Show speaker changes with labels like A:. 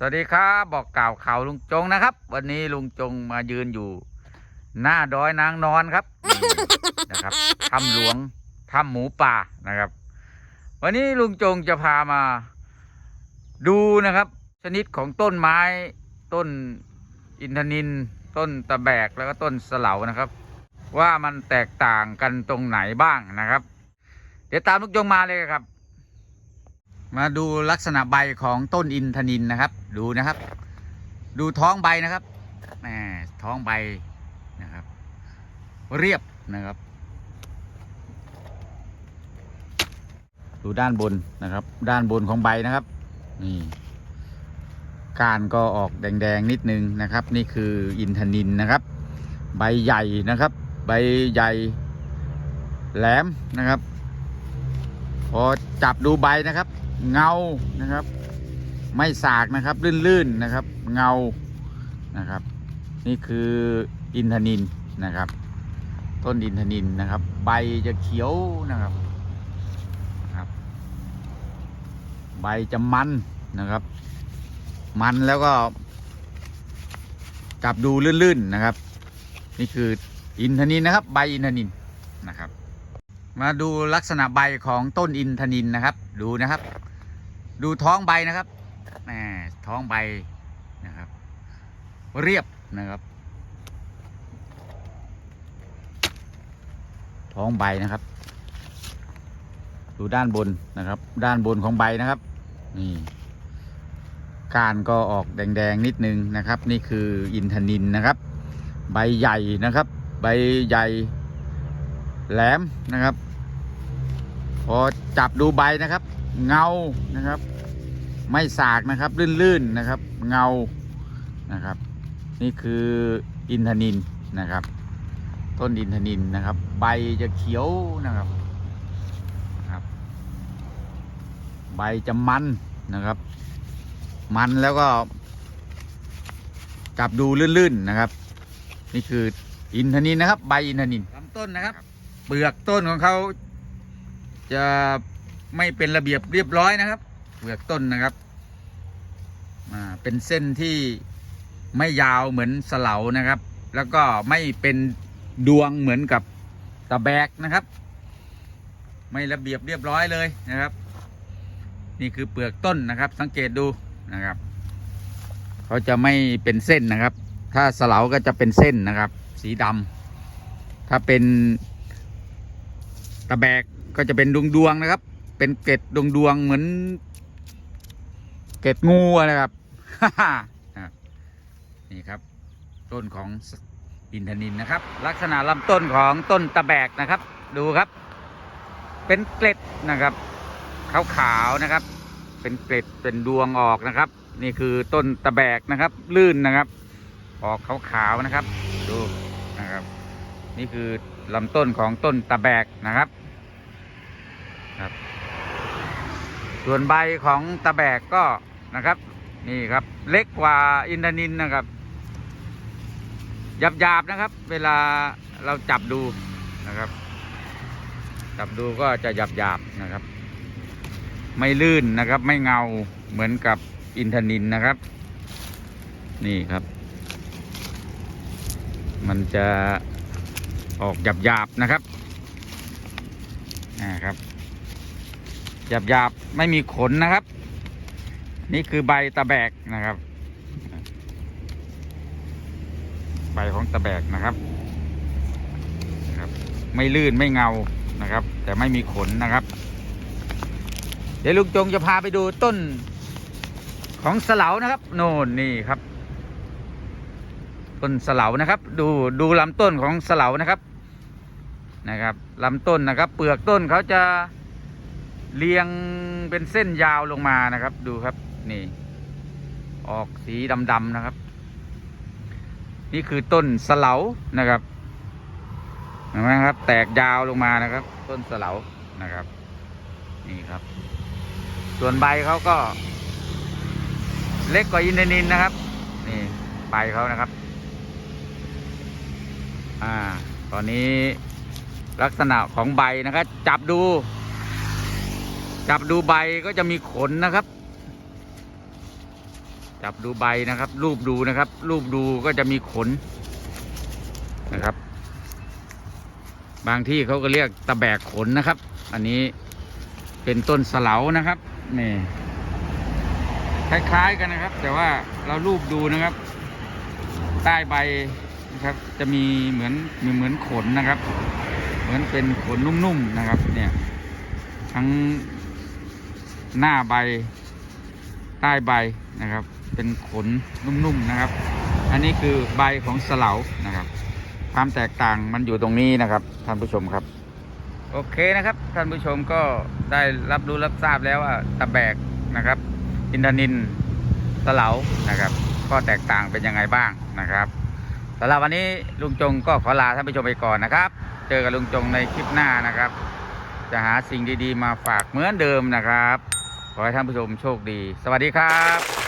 A: สวัสดีครับบอกกล่าวข่าวลุงจงนะครับ วันนี้ลุงจงมายืนอยู่ หน้าดอยนางนอนครับนี่นะครับถ้ำหลวงถ้ำหมูป่านะครับ วันนี้ลุงจงจะพามาดูนะครับ ชนิดของต้นไม้ต้นอินทนิน ต้นตะแบกแล้วก็ต้นสะเหลานะครับ ว่ามันแตกต่างกันตรงไหนบ้างนะครับ เดี๋ยวตามลุงจงมาเลยครับ มาดูลักษณะใบของต้นอินทนินนะครับ ดูนะครับ ดูท้องใบนะครับแหมท้องใบนะครับ เรียบนะครับ ดูด้านบนนะครับ ด้านบนของใบนะครับนี่กานก็ออกแดงๆนิดนึงนะครับ นี่คืออินทนินนะครับ ใบใหญ่นะครับ ใบใหญ่แหลมนะครับ พอจับดูใบนะครับ เงานะครับ ไม่สากนะครับลื่นๆนะครับ เงานะครับ นี่คืออินทนินนะครับ ต้นอินทนินนะครับ ใบจะเขียวนะครับนะครับ ใบจะมันนะครับ มันแล้วก็จับดูลื่นๆนะครับ นี่คืออินทนินนะครับ ใบอินทนินนะครับ มาดูลักษณะใบของต้นอินทนินนะครับ ดูนะครับ ดูท้องใบนะครับแหมท้องใบนะครับ เรียบนะครับ ท้องใบนะครับ ดูด้านบนนะครับ ด้านบนของใบนะครับนี่ก้านก็ออกแดงๆนิดนึงนะครับ นี่คืออินทนินนะครับ ใบใหญ่นะครับ ใบใหญ่แหลมนะครับ พอจับดูใบนะครับ เงานะครับ ไม่สากนะครับลื่นๆนะครับ เงานะครับ นี่คืออินทนินนะครับ ต้นอินทนินนะครับ ใบจะเขียวนะครับนะครับ ใบจะมันนะครับ มันแล้วก็ จับดูลื่นๆนะครับ นี่คืออินทนินนะครับ ใบอินทนินลำต้นนะครับ เปลือกต้นของเขา จะไม่เป็นระเบียบเรียบร้อยนะครับเปลือกต้นนะครับอ่าเป็นเส้นที่ไม่ยาวเหมือนสเหลานะครับ แล้วก็ไม่เป็นดวงเหมือนกับตะแบกนะครับ ไม่ระเบียบเรียบร้อยเลยนะครับ นี่คือเปลือกต้นนะครับ สังเกตดูนะครับเขาจะไม่เป็นเส้นนะครับ ถ้าสเหลาก็จะเป็นเส้นนะครับ สีดำถ้าเป็นตะแบก ก็จะเป็นดวงดวงนะครับ เป็นเกล็ดดวงดวงเหมือน เกล็ดงูอะนะครับนะครับนี่ครับ ต้นของอินทนินนะครับ ลักษณะลำต้นของต้นตะแบกนะครับ ดูครับ เป็นเกล็ดนะครับขาวๆนะครับ เป็นเกล็ดเป็นดวงออกนะครับ นี่คือต้นตะแบกนะครับ ลื่นนะครับ ออกขาวๆนะครับ ดูนะครับ นี่คือลำต้นของต้นตะแบกนะครับ ครับ ส่วนใบของตะแบกก็นะครับ นี่ครับ เล็กกว่าอินทนินนะครับหยาบๆนะครับ เวลาเราจับดูนะครับ จับดูก็จะหยาบๆนะครับ ไม่ลื่นนะครับ ไม่เงาเหมือนกับอินทนินนะครับ นี่ครับ มันจะออกหยาบๆนะครับนะครับ หยาบๆไม่มีขนนะครับ นี่คือใบตะแบกนะครับ ใบของตะแบกนะครับนะครับ ไม่ลื่นไม่เงานะครับ แต่ไม่มีขนนะครับ เดี๋ยวลุงจงจะพาไปดูต้นของสเลานะครับ โน่นนี่ครับ ต้นสเลานะครับ ดูดูลำต้นของสเลานะครับนะครับลำต้นนะครับ เปลือกต้นเขาจะ เรียงเป็นเส้นยาวลงมานะครับ ดูครับ นี่ ออกสีดำๆนะครับ นี่คือต้นสเลานะครับเห็นไหมครับ แตกยาวลงมานะครับ ต้นสเลานะครับ นี่ครับ ส่วนใบเขาก็ เล็กกว่าอินทนินนะครับ นี่ใบเขานะครับ อ่า ตอนนี้ลักษณะของใบนะครับ จับดู จับดูใบก็จะมีขนนะครับ จับดูใบนะครับ รูปดูนะครับ รูปดูก็จะมีขนนะครับ บางที่เขาก็เรียกตะแบกขนนะครับ อันนี้เป็นต้นสเลานะครับนี่คล้ายๆกันนะครับ แต่ว่าเรารูปดูนะครับ ใต้ใบนะครับ จะมีเหมือนมีเหมือนขนนะครับ เหมือนเป็นขนนุ่มๆนะครับ เนี่ย ทั้ง หน้าใบ ใต้ใบนะครับ เป็นขนนุ่มๆนะครับ อันนี้คือใบของสเลานะครับ ความแตกต่างมันอยู่ตรงนี้นะครับ ท่านผู้ชมครับ โอเคนะครับ ท่านผู้ชมก็ได้รับรู้รับทราบแล้วว่าตะแบกนะครับ อินทนินสเลานะครับก็แตกต่างเป็นยังไงบ้างนะครับสำหรับวันนี้ลุงจงก็ขอลาท่านผู้ชมไปก่อนนะครับ เจอกับลุงจงในคลิปหน้านะครับ จะหาสิ่งดีๆมาฝากเหมือนเดิมนะครับ ขอให้ท่านผู้ชมโชคดี สวัสดีครับ